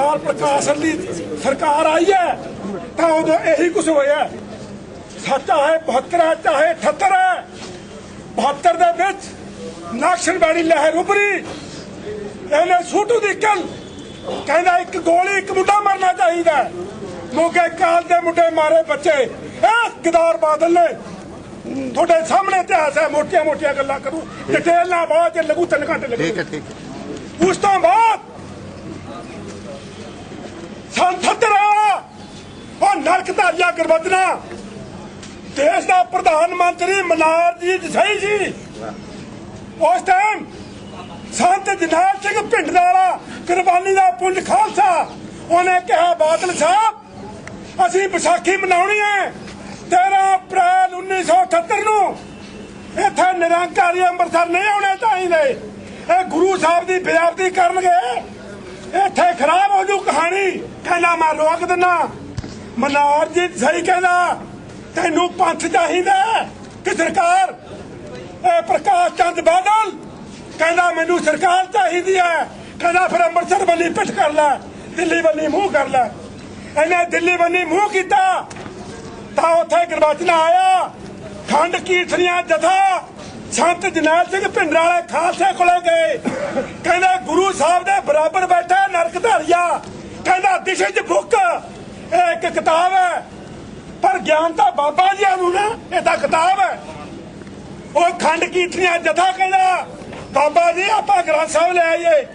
ਲਾਲ ਪ੍ਰਕਾਸ਼ ਦੀ ਸਰਕਾਰ ਆਈ ਹੈ ਤਾਂ ਉਦੋਂ ਇਹੀ ਕੁਝ ਹੋਇਆ ਸੱਚਾ ਹੈ 72 ਹੈ ਚਾਹੇ 78 ਹੈ 72 ਦੇ ਵਿੱਚ ਨਕਸਲਵਾੜੀ ਲਹਿਰ ਉਭਰੀ। ਇਹਨੇ ਛੋਟੂ ਦੀ ਕੱਲ ਕਹਿੰਦਾ ਇੱਕ ਗੋਲੀ ਇੱਕ ਮੁੰਡਾ ਮਰਨਾ ਚਾਹੀਦਾ। ਮੋਗੇ ਕਾਲ ਦੇ ਮੁੰਡੇ ਮਾਰੇ ਬੱਚੇ। ਇਹ ਗਦਾਰ ਬਾਦਲ ਨੇ ਤੁਹਾਡੇ ਸਾਹਮਣੇ ਇਤਿਹਾਸ ਹੈ ਮੋਟੀਆਂ ਮੋਟੀਆਂ ਗੱਲਾਂ ਕਰੂ। ਡਿਟੇਲ ਨਾਲ ਬਾਅਦ ਚ ਲੱਗੂ ਤਿੰਨ ਘੰਟੇ ਲੱਗੂ ਠੀਕ ਹੈ ਠੀਕ ਉਸ ਤੋਂ ਬਾਅਦ ਸੰਥਤਰਾ ਉਹ ਨਰਕ ਧਾਰੀਆ ਗਰਬਦਨਾ ਦੇਸ਼ ਦਾ ਪ੍ਰਧਾਨ ਮੰਤਰੀ ਮਨਾਰਜੀਤ ਸਹੀ ਸੀ ਉਸ ਟਾਈਮ ਸੰਤ ਜਨਾਲ ਸਿੰਘ ਪਿੰਡ ਵਾਲਾ ਕੁਰਬਾਨੀ ਦਾ ਪੁੰਜ ਖਾਲਸਾ। ਉਹਨੇ ਕਿਹਾ, ਬਾਦਲ ਸਾਹਿਬ, ਅਸੀਂ ਵਿਸਾਖੀ ਮਨਾਉਣੀ ਹੈ। 13 ਅਪ੍ਰੈਲ 1978 ਨੂੰ। ਇੱਥੇ ਨਿਰੰਕਾਰੀ ਅੰਮ੍ਰਿਤਸਰ ਨਹੀਂ ਆਉਣੇ ਚਾਹੀਦੇ। ਇਹ ਗੁਰੂ ਸਾਹਿਬ ਦੀ ਬੇਅਦਬੀ ਕਰਨਗੇ। ਇੱਥੇ ਖਰਾਬ ਹੋ ਜੂ ਕਹਾਣੀ। ਕਹਿੰਦਾ ਮੈਂ ਰੋਕ ਦਿੰਨਾ। ਮਨੋਹਰ ਜੀ ਸਹੀ ਕਹਿੰਦਾ, ਤੈਨੂੰ ਪੰਥ ਚਾਹੀਦਾ ਕਿ ਸਰਕਾਰ ਇਹ ਪ੍ਰਕਾਸ਼ ਚੰਦ ਬਾਦਲ ਕਹਿੰਦਾ, ਮੈਨੂੰ ਸਰਕਾਰ ਚਾਹੀਦੀ ਹੈ। ਕਹਿੰਦਾ, ਫਿਰ ਅੰਮ੍ਰਿਤਸਰ ਵੱਲੀ ਪਿੱਠ ਕਰ ਲੈ, ਦਿੱਲੀ ਵੱਲੀ ਮੂੰਹ ਕਰ ਲੈ। ਇਹਨੇ ਦਿੱਲੀ ਵੱਲੀ ਮੂੰਹ ਕੀਤਾ, ਤਾਂ ਉੱਥੇ ਗੁਰਬਚਨ ਆਇਆ, ਖੰਡ ਕੀਰਤਨੀਆਂ ਜਥਾ ਸੰਤ ਜਨੈਲ ਸਿੰਘ ਭਿੰਡਰ ਵਾਲੇ ਖਾਲਸੇ ਕੋਲੇ ਗਏ। ਕਹਿੰਦੇ ਗੁਰੂ ਸਾਹਿਬ ਦੇ ਬਰਾਬਰ ਬੈਠਾ ਨਰਕ ਧਾਰੀਆ। ਕਹਿੰਦਾ, ਦਿਸ਼ ਚ ਬੁੱਕ ਇਹ ਇੱਕ ਕਿਤਾਬ ਹੈ। ਪਰ ਗਿਆਨ ਤਾਂ ਬਾਬਾ ਜੀ ਨੂੰ ਨਾ, ਇਹ ਤਾਂ ਕਿਤਾਬ ਹੈ। ਉਹ ਖੰਡ ਕੀਰਤਨੀਆਂ ਜਥਾ ਕਹਿੰਦਾ, ਬਾਬਾ ਜੀ, ਆਪਾਂ ਗ੍ਰੰਥ ਸਾਹਿਬ ਲੈ ਆਈਏ।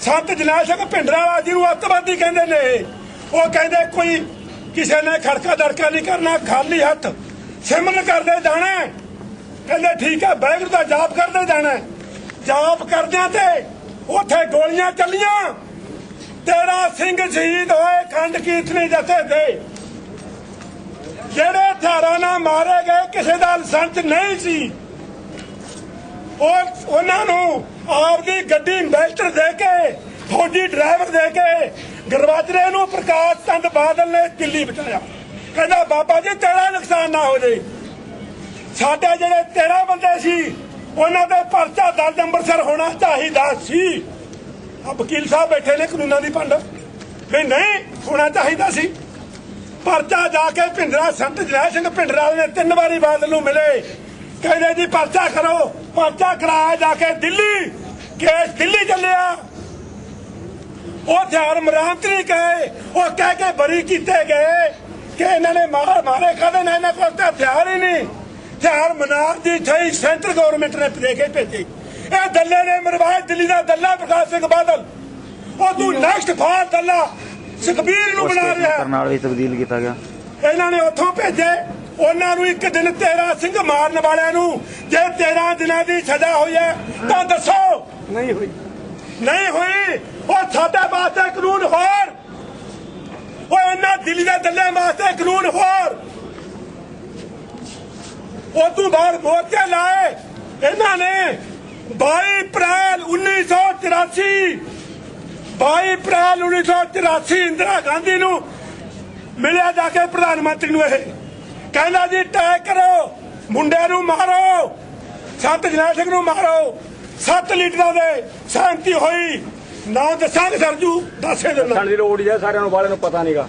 ਸੰਤ ਜਨੈਲ ਸਿੰਘ ਪਿੰਡਰਾ ਵਾਲਾ ਜਿਹਨੂੰ ਅੱਤਵਾਦੀ ਕਹਿੰਦੇ ਨੇ। ਉਹ ਕਹਿੰਦੇ, ਕੋਈ ਕਿਸੇ ਨੇ ਖੜਕਾ ਦੜਕਾ ਨਹੀਂ ਕਰਨਾ, ਖਾਲੀ ਹੱਥ ਸਿਮਰਨ ਕਰਦੇ ਜਾਣਾ ਕਹਿੰਦੇ ਠੀਕ ਹੈ, ਵਾਹਿਗੁਰੂ ਦਾ ਜਾਪ ਕਰਦੇ ਜਾਣਾ ਹੈ। ਜਾਪ ਕਰਦਿਆਂ ਤੇ ਉੱਥੇ ਗੋਲੀਆਂ ਚੱਲੀਆਂ। ਤੇਰਾ ਸਿੰਘ ਸ਼ਹੀਦ ਹੋਏ, ਖੰਡ ਕੀਰਤਨੀ ਜਥੇ ਦੇ। ਜਿਹੜੇ ਹਥਿਆਰਾਂ ਨਾਲ ਮਾਰੇ ਗਏ, ਕਿਸੇ ਦਾ ਲਾਇਸੈਂਸ ਨਹੀਂ ਸੀ। ਉਹ ਉਹਨਾਂ ਨੂੰ ਆਪਦੀ ਗੱਡੀ ਮੈਲਟਰ ਦੇ ਕੇ, ਫੌਜੀ ਡਰਾਈਵਰ ਦੇ ਕੇ ਗਰਵਾਜਰੇ ਨੂੰ ਪ੍ਰਕਾਸ਼ ਚੰਦ ਬਾਦਲ ਨੇ ਦਿੱਲੀ ਬਚਾਇਆ ਕਹਿੰਦਾ, ਬਾਬਾ ਜੀ, ਤੇਰਾ ਨੁਕਸਾਨ ਨਾ ਹੋ ਜਾਏ। ਸਾਡੇ ਜਿਹੜੇ 13 ਬੰਦੇ ਸੀ, ਉਹਨਾਂ ਦੇ ਪਰਚਾ ਦਰਜ ਅੰਮ੍ਰਿਤਸਰ ਹੋਣਾ ਚਾਹੀਦਾ ਸੀ। ਆ ਵਕੀਲ ਸਾਹਿਬ ਬੈਠੇ ਨੇ ਕਾਨੂੰਨਾਂ ਦੀ ਪੰਡ ਵੀ ਨਹੀਂ, ਹੋਣਾ ਚਾਹੀਦਾ ਸੀ। ਪਰਚਾ ਜਾ ਕੇ ਭਿੰਡਰਾ ਸੰਤ ਜੈ ਸਿੰਘ ਭਿੰਡਰਾ ਨੇ ਤਿੰਨ ਵਾਰੀ ਬਾਦਲ ਨੂੰ ਮਿਲੇ। ਕਹਿੰਦੇ ਜੀ, ਪਰਚਾ ਕਰੋ। ਪਰਚਾ ਕਰਾਇਆ ਜਾ ਕੇ ਦਿੱਲੀ। ਕੇਸ ਦਿੱਲੀ ਚੱਲਿਆ। ਉਹ ਹਥਿਆਰ ਮਰਾਮਤਰੀ ਗਏ ਉਹ ਕਹਿ ਕੇ ਬਰੀ ਕੀਤੇ ਗਏ ਕਿ ਇਹਨਾਂ ਨੇ ਮਾਰ ਮਾਰੇ, ਕਦੇ ਨਾ ਇਹਨਾਂ ਕੋਲ ਤਾਂ ਹਥਿਆਰ ਹੀ ਨਹੀਂ। ਹਥਿਆਰ ਮਨਾਰ ਦੀ ਛਈ ਸੈਂਟਰ ਗਵਰਨਮੈਂਟ ਨੇ ਦੇ ਕੇ ਭੇਜੇ। ਇਹ ਦੱਲੇ ਨੇ ਮਰਵਾਏ ਦਿੱਲੀ ਦਾ ਦੱਲਾ ਪ੍ਰਕਾਸ਼ ਸਿੰਘ ਬਾਦਲ। ਉਹ ਤੂੰ ਨੈਕਸਟ ਫਾਰ ਦੱਲਾ ਸੁਖਬੀਰ ਨੂੰ ਬਣਾ ਰਿਹਾ। ਕਰਨਾਲ ਵਿੱਚ ਤਬਦੀਲ ਕੀਤਾ ਗਿਆ। ਇਹਨਾਂ ਨੇ ਉੱਥੋਂ ਭੇਜੇ। ਉਹਨਾਂ ਨੂੰ ਇੱਕ ਦਿਨ 13 ਸਿੰਘ ਮਾਰਨ ਵਾਲਿਆਂ ਨੂੰ ਜੇ 13 ਦਿਨਾਂ ਦੀ ਸਜ਼ਾ ਹੋਈ ਹੈ ਤਾਂ ਦੱਸੋ। ਨਹੀਂ ਹੋਈ। ਨਹੀਂ ਹੋਈ। ਉਹ ਸਾਡੇ ਵਾਸਤੇ ਕਾਨੂੰਨ ਹੋਰ। ਉਹ ਇਹਨਾਂ ਦਿੱਲੀ ਦੇ ਦੱਲੇ ਵਾਸਤੇ ਕਾਨੂੰਨ ਹੋਰ। ਉਹ ਤੋਂ ਬਾਅਦ ਮੋਰਚੇ ਲਾਏ। ਇਹਨਾਂ ਨੇ 22 ਅਪ੍ਰੈਲ 1984 22 ਅਪ੍ਰੈਲ 1984 ਇੰਦਰਾ ਗਾਂਧੀ ਨੂੰ ਮਿਲਿਆ ਜਾ ਕੇ ਪ੍ਰਧਾਨ ਮੰਤਰੀ ਨੂੰ ਇਹ। ਕਹਿੰਦਾ ਜੀ ਤੈਅ ਕਰੋ ਮੁੰਡੇ ਨੂੰ ਮਾਰੋ ਸੰਤ ਜਨੈਲ ਸਿੰਘ ਨੂੰ ਮਾਰੋ ਸੱਤ ਲੀਡਰਾਂ ਦੇ ਸਹਿਮਤੀ ਹੋਈ। ਨਾ ਦੱਸਾਂਗੇ ਸਰਜੂ ਦੱਸੇ ਦੇਣਾ ਸਾਡੀ ਹੀ ਆ ਸਾਰਿਆਂ ਨੂੰ ਵਾਲਿਆਂ ਨੂੰ ਪਤਾ ਨਹੀਂਗਾ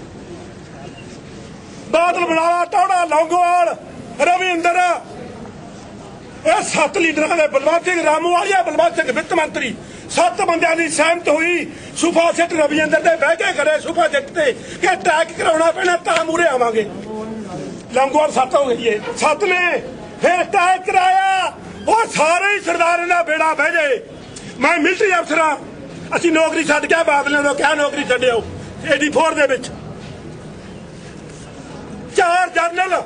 ਬਾਦਲ ਬਲਾਲਾ ਟੌੜਾ ਲੌਂਗੋਵਾਲ ਰਵਿੰਦਰ, ਇਹ ਸੱਤ ਲੀਡਰਾਂ ਦੇ ਬਲਵੰਤ ਸਿੰਘ ਰਾਮੂਵਾਲੀਆ ਬਲਵੰਤ ਸਿੰਘ ਵਿੱਤ ਮੰਤਰੀ। ਸੱਤ ਬੰਦਿਆਂ ਦੀ ਸਹਿਮਤ ਹੋਈ। ਸੁਫਾ ਸਿੱਟ ਰਵਿੰਦਰ ਦੇ ਬਹਿ ਕੇ ਕਰੇ ਸੁਫਾ ਸਿੱਟ ਤੇ ਕਿ ਟੈਕ ਕਰਾਉਣਾ ਪੈਣਾ ਤਾਂ ਮੂਰੇ ਆਵਾਂਗੇ। ਲੰਗੋਵਾਲ ਸੱਤ ਹੋ ਗਈ ਏ। ਸੱਤ ਨੇ ਫਿਰ ਅਟੈਕ ਕਰਾਇਆ। ਉਹ ਸਾਰੇ ਹੀ ਸਰਦਾਰਾਂ ਦਾ ਬੇੜਾ ਬਹਿ ਜਾਏ ਮੈਂ ਮਿਲਟਰੀ ਅਫਸਰਾਂ ਅਸੀਂ ਨੌਕਰੀ ਛੱਡ ਕੇ ਬਾਦਲ ਨੂੰ ਕਿਹਾ ਨੌਕਰੀ ਛੱਡਿਓ। 84 ਦੇ ਵਿੱਚ। ਚਾਰ ਜਰਨਲ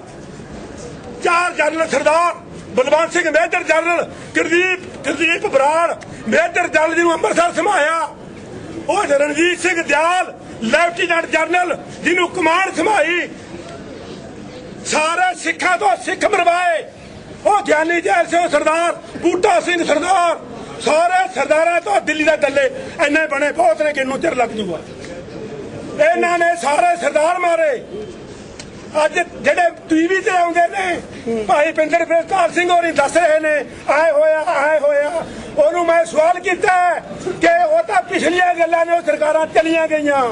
ਚਾਰ general Sardar, Balwant Singh major general, Gurdeep Gurdeep Brar, major general ji ਨੂੰ ਅੰਮ੍ਰਿਤਸਰ ਸਮਾਇਆ। ਉਹ ਰਣਜੀਤ ਸਿੰਘ ਦਿਆਲ, ਲੈਫਟੀਨੈਂਟ ਜਨਰਲ ਜਿਹਨੂੰ ਕਮਾਂਡ ਸਮਾਈ। ਸਾਰੇ ਸਿੱਖਾਂ ਤੋਂ ਸਿੱਖ ਮਰਵਾਏ। ਉਹ ਗਿਆਨੀ ਜੈਲ ਸਿੰਘ ਸਰਦਾਰ, ਬੂਟਾ ਸਿੰਘ ਸਰਦਾਰ। ਸਾਰੇ ਸਰਦਾਰਾਂ ਤੋਂ ਦਿੱਲੀ ਦਾ ਦੱਲੇ ਇੰਨੇ ਬਣੇ ਬਹੁਤ ਨੇ ਕਿੰਨੂੰ ਚਿਰ ਲੱਗ ਜੂਗਾ। ਇਹਨਾਂ ਨੇ ਸਾਰੇ ਸਰਦਾਰ ਮਾਰੇ। ਅੱਜ ਜਿਹੜੇ ਟੀਵੀ ਤੇ ਆਉਂਦੇ ਨੇ, ਭਾਈ ਪਿੰਦਰ ਪ੍ਰਤਾਪ ਸਿੰਘ ਹੋਰੀ ਦੱਸ ਰਹੇ ਨੇ, ਆਏ ਹੋਇਆ ਆਏ ਹੋਇਆ। ਉਹਨੂੰ ਮੈਂ ਸਵਾਲ ਕੀਤਾ ਕਿ ਉਹ ਤਾਂ ਪਿਛਲੀਆਂ ਗੱਲਾਂ ਨੇ, ਉਹ ਸਰਕਾਰਾਂ ਚਲੀਆਂ ਗਈਆਂ।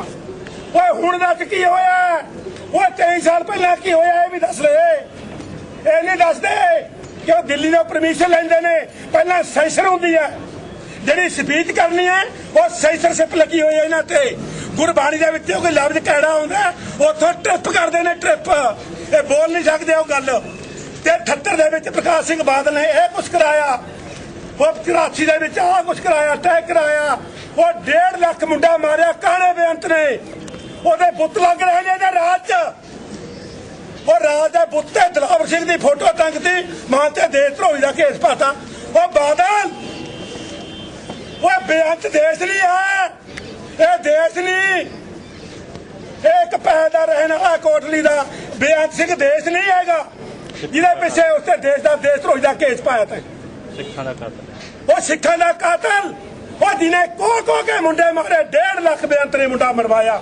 ਓਏ, ਹੁਣ ਦੱਸ ਕੀ ਹੋਇਆ ਓਏ 23 ਸਾਲ ਪਹਿਲਾਂ ਕੀ ਹੋਇਆ, ਇਹ ਵੀ ਦੱਸ ਲੈ ਇਹ ਨਹੀਂ ਦੱਸਦੇ ਕਿ ਉਹ ਦਿੱਲੀ ਤੋਂ ਪਰਮਿਸ਼ਨ ਲੈਂਦੇ ਨੇ। ਪਹਿਲਾਂ ਸੈਸ਼ਨ ਹੁੰਦੀ ਹੈ। ਜਿਹੜੀ ਸਪੀਚ ਕਰਨੀ ਹੈ, ਉਹ ਸੈਂਸਰਸ਼ਿਪ ਲੱਗੀ ਹੋਈ ਹੈ ਇਹਨਾਂ ਤੇ। ਗੁਰਬਾਣੀ ਦੇ ਵਿੱਚ ਕੋਈ ਲਫ਼ਜ਼ ਕਿਹੜਾ ਹੁੰਦਾ ਉੱਥੋਂ ਟ੍ਰਿਪ ਕਰਦੇ ਨੇ ਟ੍ਰਿਪ ਇਹ ਬੋਲ ਨਹੀਂ ਸਕਦੇ ਉਹ ਗੱਲ। ਤੇ 78 ਦੇ ਵਿੱਚ ਪ੍ਰਕਾਸ਼ ਸਿੰਘ ਬਾਦਲ ਨੇ ਇਹ ਕੁਛ ਕਰਾਇਆ। ਉਹ 84 ਦੇ ਵਿੱਚ ਆਹ ਕੁਛ ਕਰਾਇਆ ਤੈਅ ਕਰਾਇਆ। ਉਹ 1.5 ਲੱਖ ਮੁੰਡਾ ਮਾਰਿਆ ਕਾਲੇ ਬੇਅੰਤ ਨੇ। ਉਹਦੇ ਬੁੱਤ ਲੱਗ ਰਹੇ ਨੇ ਇਹਦੇ ਰਾਜ 'ਚ। ਉਹ ਰਾਜ ਦੇ ਬੁੱਤ ਤੇ ਦਲਾਵਰ ਸਿੰਘ ਦੀ ਫੋਟੋ ਟੰਗਤੀ ਮਾਂ ਤੇ ਦੇਸ਼ ਧਰੋਹੀ ਦਾ ਕੇਸ ਪਾਤਾ। ਉਹ ਬਾਦਲ, ਉਹ ਬੇਅੰਤ ਦੇਸ਼ ਲਈ ਆ ਇਹ ਦੇਸ਼ ਨਹੀਂ। ਇਹ ਇੱਕ ਪੈਸੇ ਦਾ ਰਹਿਣ ਵਾਲਾ ਕੋਟਲੀ ਦਾ ਬੇਅੰਤ ਸਿੰਘ ਦੇਸ਼ ਨਹੀਂ ਹੈਗਾ ਜਿਹਦੇ ਪਿੱਛੇ ਉਸਤੇ ਦੇਸ਼ ਦਾ ਦੇਸ਼ ਧਰੋਹੀ ਦਾ ਕੇਸ ਪਾਇਆ ਤੈਂ। ਸਿੱਖਾਂ ਦਾ ਕਾਤਲ। ਉਹ ਸਿੱਖਾਂ ਦਾ ਕਾਤਲ। ਉਹ ਜਿਹਨੇ ਕੋ ਕੋ ਕੇ ਮੁੰਡੇ ਮਾਰੇ 1.5 ਲੱਖ ਬੇਅੰਤ ਨੇ ਮੁੰਡਾ ਮਰਵਾਇਆ।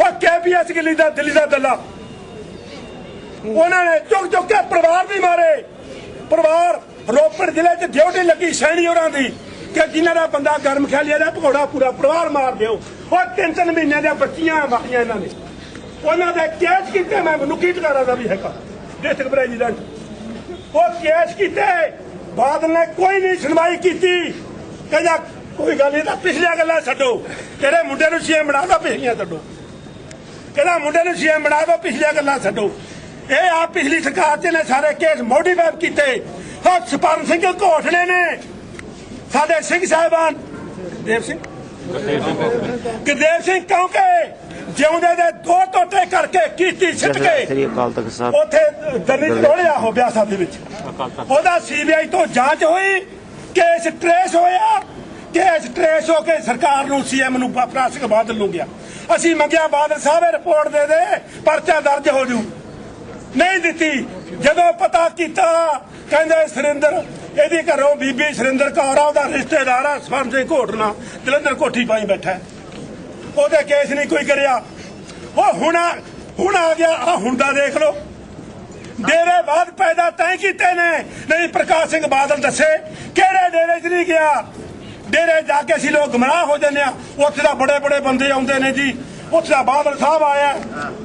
ਉਹ ਕੇਪੀਐਸ ਗਿੱਲੀ ਦਾ ਦਿੱਲੀ ਦਾ ਦੱਲਾ। ਉਹਨਾਂ ਨੇ ਚੁੱਕ ਚੁੱਕ ਕੇ ਪਰਿਵਾਰ ਵੀ ਮਾਰੇ। ਪਰਿਵਾਰ ਰੋਪੜ ਜ਼ਿਲ੍ਹੇ 'ਚ ਡਿਊਟੀ ਲੱਗੀ ਸੈਣੀ ਹੋਰਾਂ ਦੀ। ਕਿ ਜਿਨ੍ਹਾਂ ਦਾ ਬੰਦਾ ਗਰਮ ਖਿਆਲੀ ਦਾ ਭਗੌੜਾ ਪੂਰਾ ਪਰਿਵਾਰ ਮਾਰ ਦਿਓ। ਉਹ ਤਿੰਨ ਤਿੰਨ ਮਹੀਨਿਆਂ ਦੀਆਂ ਬੱਚੀਆਂ ਮਾਰੀਆਂ ਇਹਨਾਂ ਨੇ। ਉਹਨਾਂ ਦੇ ਕੇਸ ਕੀਤੇ, ਮੈਂ ਮਨੁੱਖੀ ਟਕਾਰਾ ਦਾ ਵੀ ਹੈਗਾ? ਡਿਸਟ੍ਰਿਕਟ ਪ੍ਰੈਜ਼ੀਡੈਂਟ ਉਹ ਕੇਸ ਕੀਤੇ ਬਾਦਲ ਨੇ ਕੋਈ ਨਹੀਂ ਸੁਣਵਾਈ ਕੀਤੀ। ਕਹਿੰਦਾ, ਕੋਈ ਗੱਲ ਨਹੀਂ ਤਾਂ ਪਿਛਲੀਆਂ ਗੱਲਾਂ ਛੱਡੋ। ਤੇਰੇ ਮੁੰਡੇ ਨੂੰ ਸੀਐਮ ਬਣਾ ਦੋ, ਪਿਛਲੀਆਂ ਛੱਡੋ। ਕਹਿੰਦਾ, ਮੁੰਡੇ ਨੂੰ ਸੀਐਮ ਬਣਾ ਦੋ, ਪਿਛਲੀਆਂ ਗੱਲਾਂ ਛੱਡੋ। ਇਹ ਆ ਪਿਛਲੀ ਸਰਕਾਰ ਚ ਨੇ ਸਾਰੇ ਕੇਸ ਮੋਡੀਫਾਈ ਕੀਤੇ। ਹਾਂ ਸਪਰਨ ਸਿੰਘ ਘੋਟਲੇ ਨੇ। ਸਾਡੇ ਸਿੰਘ ਸਾਹਿਬਾਨ। ਦੇਵ ਸਿੰਘ। ਗੁਰਦੇਵ ਸਿੰਘ ਕਿਉਂਕਿ ਜਿਉਂਦੇ ਦੇ ਦੋ ਟੋਟੇ ਕਰਕੇ ਕੀਤੀ ਸਿੱਟ ਕੇ ਸ੍ਰੀ ਅਕਾਲ ਤਖਤ ਸਾਹਿਬ। ਉੱਥੇ ਦਰਨੀ ਤੋੜਿਆ ਹੋ ਬਿਆਸ ਸਾਹਿਬ ਦੇ ਵਿੱਚ। ਉਹਦਾ ਸੀਬੀਆਈ ਤੋਂ ਜਾਂਚ ਹੋਈ ਕੇਸ ਟ੍ਰੇਸ ਹੋਇਆ ਕੇਸ ਟ੍ਰੇਸ ਹੋ ਕੇ ਸਰਕਾਰ ਨੂੰ ਸੀਐਮ ਨੂੰ ਪ੍ਰਕਾਸ਼ ਸਿੰਘ ਬਾਦਲ ਨੂੰ ਗਿਆ। ਅਸੀਂ ਮੰਗਿਆ ਬਾਦਲ ਸਾਹਿਬ ਰਿਪੋਰਟ ਦੇ ਦੇ ਪਰਚਾ ਦਰਜ ਹੋ ਜੂ। ਨਹੀਂ ਦਿੱਤੀ। ਜਦੋਂ ਪਤਾ ਕੀਤਾ ਕਹਿੰਦੇ ਸੁਰਿੰਦਰ, ਇਹਦੀ ਘਰੋਂ ਬੀਬੀ ਸੁਰਿੰਦਰ ਕੌਰ ਆ ਉਹਦਾ ਰਿਸ਼ਤੇਦਾਰ ਆ ਸਵਰਨ ਸਿੰਘ ਘੋਟਣਾ ਜਲੰਧਰ ਕੋਠੀ ਪਾਈ ਬੈਠਾ। ਉਹਦੇ ਕੇਸ ਨਹੀਂ ਕੋਈ ਕਰਿਆ। ਉਹ ਹੁਣ ਹੁਣ ਆ ਗਿਆ ਆ ਹੁਣ ਦਾ ਦੇਖ ਲਓ। ਡੇਰੇ ਬਾਅਦ ਪੈਦਾ ਤੈਂ ਕੀਤੇ ਨੇ। ਨਹੀਂ, ਪ੍ਰਕਾਸ਼ ਸਿੰਘ ਬਾਦਲ ਦੱਸੇ, ਕਿਹੜੇ ਡੇਰੇ 'ਚ ਨਹੀਂ ਗਿਆ? ਡੇਰੇ ਜਾ ਕੇ ਅਸੀਂ ਲੋਕ ਗਮਰਾਹ ਹੋ ਜਾਂਦੇ ਆ। ਉੱਥੇ ਦਾ ਬੜੇ ਬੜੇ ਬੰਦੇ ਆਉਂਦੇ ਨੇ ਜੀ। ਉੱਥੇ ਦਾ ਬਾਦਲ ਸਾਹਿਬ ਆਇਆ।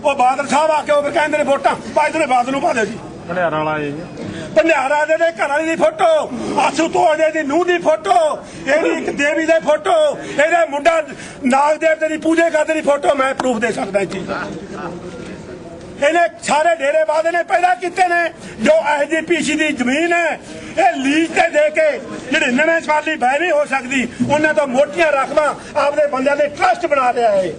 ਉਹ ਬਾਦਲ ਸਾਹਿਬ ਆ ਕੇ ਉਹ ਕਹਿੰਦੇ ਨੇ ਵੋਟਾਂ ਪਾ ਇਧਰੇ ਬਾਦਲ ਨੂੰ ਪਾ ਦਿਓ ਜੀ। ਭੰਡਾਰਾਂ ਵਾਲਾ ਜੀ ਭੰਡਾਰਾ ਦੇ ਦੇ ਘਰ ਵਾਲੀ ਦੀ ਫੋਟੋ, ਆਸੂ ਤੋੜੇ ਦੀ ਨੂੰਹ ਦੀ ਫੋਟੋ, ਇਹਦੀ ਇੱਕ ਦੇਵੀ ਦੀ ਫੋਟੋ, ਇਹਦਾ ਮੁੰਡਾ ਨਾਗ ਦੇਵਤੇ ਦੀ ਪੂਜਾ ਕਰਦੇ ਦੀ ਫੋਟੋ, ਮੈਂ ਪ੍ਰੂਫ ਦੇ ਸਕਦਾ ਇਹ ਇਹਨੇ ਸਾਰੇ ਡੇਰੇ ਨੇ ਪੈਦਾ ਕੀਤੇ ਨੇ, ਜੋ ਐਸਜੀਪੀਸੀ ਦੀ ਜ਼ਮੀਨ ਹੈ, ਇਹ ਲੀਜ਼ ਤੇ ਦੇ ਕੇ ਜਿਹੜੀ ਨਵੇਂ ਸਵਾਲੀ ਬਹਿ ਨਹੀਂ ਹੋ ਸਕਦੀ, ਉਹਨਾਂ ਤੋਂ ਮੋਟੀਆਂ ਰਕਮਾਂ ਆਪਦੇ ਬੰਦਿਆਂ ਦੇ ਟਰਸਟ ਬਣਾ ਲਿਆ ਹੈ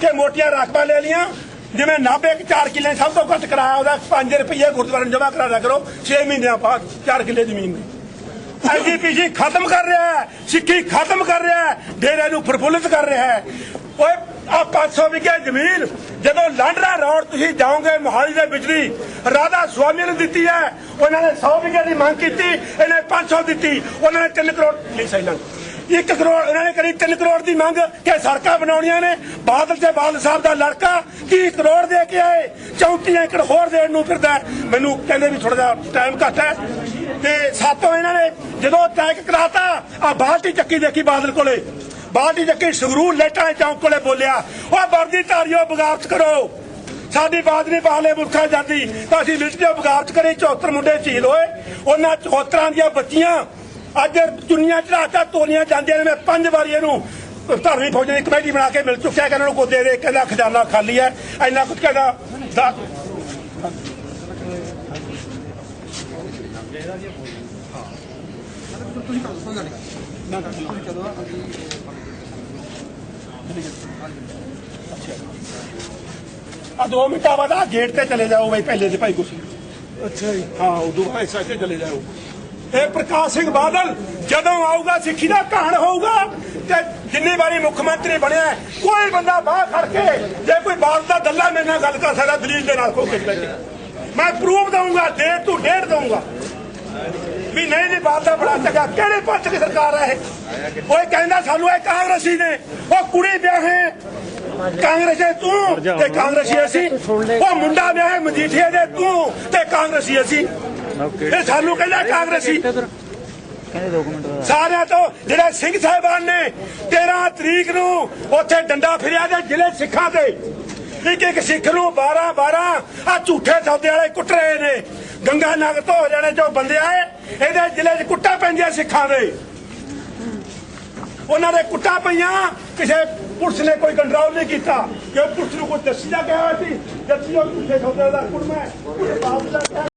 ਕਿ ਮੋਟੀਆਂ ਰਕਮਾਂ ਲੈ ਲੀਆਂ ਜਿਵੇਂ ਨਾਭੇ ਇੱਕ 4 ਕਿੱਲੇ ਸਭ ਤੋਂ ਘੱਟ ਕਰਾਇਆ ਉਹਦਾ 5 ਰੁਪਏ ਗੁਰਦੁਆਰੇ ਨੂੰ ਜਮ੍ਹਾਂ ਕਰਾ ਕਰੋ 6 ਮਹੀਨਿਆਂ ਬਾਅਦ 4 ਕਿੱਲੇ ਜ਼ਮੀਨ ਦੀ ਐਜੀਪੀਸੀ ਖਤਮ ਕਰ ਰਿਹਾ ਹੈ, ਸਿੱਖੀ ਖਤਮ ਕਰ ਰਿਹਾ ਹੈ, ਡੇਰੇ ਨੂੰ ਪ੍ਰਫੁੱਲਿਤ ਕਰ ਰਿਹਾ ਹੈ। ਓਏ ਆ 500 ਵਿਗੇ ਜ਼ਮੀਨ, ਜਦੋਂ ਲਾਂਡਰਾ ਰੋਡ ਤੁਸੀਂ ਜਾਓਗੇ ਮੋਹਾਲੀ ਦੇ ਬਿਜਲੀ, ਰਾਧਾ ਸੁਆਮੀ ਨੂੰ ਦਿੱਤੀ ਹੈ, ਉਹਨਾਂ ਨੇ 100 ਵਿਗੇ ਦੀ ਮੰਗ ਕੀਤੀ, ਇਹਨੇ 500 ਦਿੱਤੀ, ਉਹਨਾਂ ਨੇ 3 ਕਰੋੜ ਲਈ ਸਾਈਲੈਂਟ 1 ਕਰੋੜ, ਇਹਨਾਂ ਨੇ ਕਰੀ 3 ਕਰੋੜ ਦੀ ਮੰਗ ਕਿ ਸੜਕਾਂ ਬਣਾਉਣੀਆਂ ਨੇ। ਬਾਦਲ ਤੇ ਬਾਦਲ ਸਾਹਿਬ ਦਾ ਲੜਕਾ 30 ਕਰੋੜ ਦੇ ਕੇ ਆਏ 34 ਏਕੜ ਹੋਰ ਦੇਣ ਨੂੰ ਫਿਰਦਾ ਮੈਨੂੰ ਕਹਿੰਦੇ ਵੀ ਥੋੜਾ ਜਿਹਾ ਟਾਈਮ ਘੱਟ ਹੈ। ਤੇ ਸਾਤੋਂ ਇਹਨਾਂ ਨੇ ਜਦੋਂ ਟੈਕ ਕਰਾਤਾ ਆ ਬਾਲਟੀ ਚੱਕੀ ਦੇਖੀ ਬਾਦਲ ਕੋਲੇ। ਬਾਲਟੀ ਚੱਕੀ ਸੰਗਰੂਰ ਲੇਟਾਂ ਚੌਂਕ ਕੋਲੇ ਬੋਲਿਆ ਉਹ ਵਰਦੀ ਧਾਰੀਓ, ਬਗਾਵਤ ਕਰੋ। ਸਾਡੀ ਬਾਤ ਨਹੀਂ ਬਾਹਲੇ ਮੁਲਕਾਂ ਜਾਂਦੀ। ਤਾਂ ਅਸੀਂ ਮਿਲਟ ਦੇ ਬਗਾਵਤ ਕਰੇ 74 ਮੁੰਡੇ ਸ਼ਹੀਦ ਹੋਏ। ਉਹਨਾਂ 74 ਦੀਆਂ ਬੱਚੀਆਂ ਅੱਜ ਦੁਨੀਆ ਚੜਾਤਾ ਤੋਲੀਆਂ ਜਾਂਦੀਆਂ ਨੇ ਮੈਂ ਪੰਜ ਵਾਰੀ ਇਹਨੂੰ ਧਾਰਮਿਕ ਫੌਜ ਦੀ ਕਮੇਟੀ ਬਣਾ ਕੇ ਮਿਲ ਚੁੱਕਿਆ ਇਹਨਾਂ ਨੂੰ ਕੋ ਦੇ ਦੇ ਕਹਿੰਦਾ ਖਜ਼ਾਨਾ ਖਾਲੀ ਹੈ ਇੰਨਾ ਕੁਝ ਕਹਿੰਦਾ ਦਾ- ਆ ਦੋ ਮਿੰਟਾਂ ਬਾਅਦ ਆ ਗੇਟ ਤੇ ਚਲੇ ਜਾਓ ਬਈ ਪਹਿਲੇ ਤੇ ਭਾਈ ਕੁਛ। ਅੱਛਾ ਜੀ। ਹਾਂ ਉਦੋਂ ਬਾਅਦ ਇਸ ਤੇ ਚਲੇ ਜਾਓ। ਇਹ ਪ੍ਰਕਾਸ਼ ਸਿੰਘ ਬਾਦਲ, ਜਦੋਂ ਆਊਗਾ ਸਿੱਖੀ ਦਾ ਕਹਾਣ ਹੋਊਗਾ ਤੇ ਜਿੰਨੀ ਵਾਰੀ ਮੁੱਖ ਮੰਤਰੀ ਬਣਿਆ ਕੋਈ ਬੰਦਾ ਬਾਹਰ ਖੜ ਕੇ ਜੇ ਕੋਈ ਬਾਤ ਦਾ ਦੱਲਾ ਮੇਰੇ ਨਾਲ ਗੱਲ ਕਰ ਸਕਦਾ, ਦਲੀਲ ਦੇ ਨਾਲ ਕੋਈ ਮੈਂ ਪ੍ਰੂਫ ਦਊਂਗਾ, ਡੇਢ ਤੋਂ ਡੇਢ ਦਊਂਗਾ। ਵੀ ਨਹੀਂ ਨਹੀਂ ਬਾਤ ਦਾ ਬੜਾ ਚੰਗਾ। ਕਿਹੜੇ ਪੱਛ ਦੀ ਸਰਕਾਰ ਹੈ ਇਹ? ਓਏ ਕਹਿੰਦਾ ਸਾਨੂੰ ਇਹ ਕਾਂਗਰਸੀ ਨੇ। ਉਹ ਕੁੜੀ ਵਿਆਹੇ ਕਾਂਗਰਸੀ ਤੂੰ ਤੇ ਕਾਂਗਰਸੀ ਅਸੀਂ। ਉਹ ਮੁੰਡਾ ਵਿਆਹੇ ਮਜੀਠੀਏ ਦੇ ਤੂੰ ਤੇ ਕਾਂਗਰਸੀ ਅਸੀਂ। ਇਹ ਸਾਨੂੰ ਕਹਿੰਦਾ ਕਾਂਗਰਸੀ। ਕਹਿੰਦੇ 2 ਮਿੰਟ ਬਾਅਦ। ਸਾਰਿਆਂ ਤੋਂ ਜਿਹੜੇ ਸਿੰਘ ਸਾਹਿਬਾਨ ਨੇ 13 ਤਰੀਕ ਨੂੰ ਉੱਥੇ ਡੰਡਾ ਫਿਰਿਆ ਦੇ ਜ਼ਿਲ੍ਹੇ ਸਿੱਖਾਂ ਤੇ। ਇੱਕ ਇੱਕ ਸਿੱਖ ਨੂੰ 12 12 ਆ ਝੂਠੇ ਸੌਦੇ ਵਾਲੇ ਕੁੱਟ ਰਹੇ ਨੇ। ਗੰਗਾ ਨਗਰ ਤੋਂ ਹੋ ਜਾਣੇ ਜੋ ਬੰਦੇ ਆਏ ਇਹਦੇ ਜ਼ਿਲ੍ਹੇ 'ਚ ਕੁੱਟਾਂ ਪੈਂਦੀਆਂ ਸਿੱਖਾਂ ਦੇ। ਉਹਨਾਂ ਦੇ ਕੁੱਟਾਂ ਪਈਆਂ ਕਿਸੇ ਪੁਲਿਸ ਨੇ ਕੋਈ ਕੰਟਰੋਲ ਨਹੀਂ ਕੀਤਾ। ਕਿ ਪੁਲਿਸ ਨੂੰ ਕੋਈ ਦੱਸਿਆ ਗਿਆ ਸੀ ਦੱਸਿਓ ਝੂਠੇ ਸੌਦੇ ਦਾ ਕੁੜਮਾ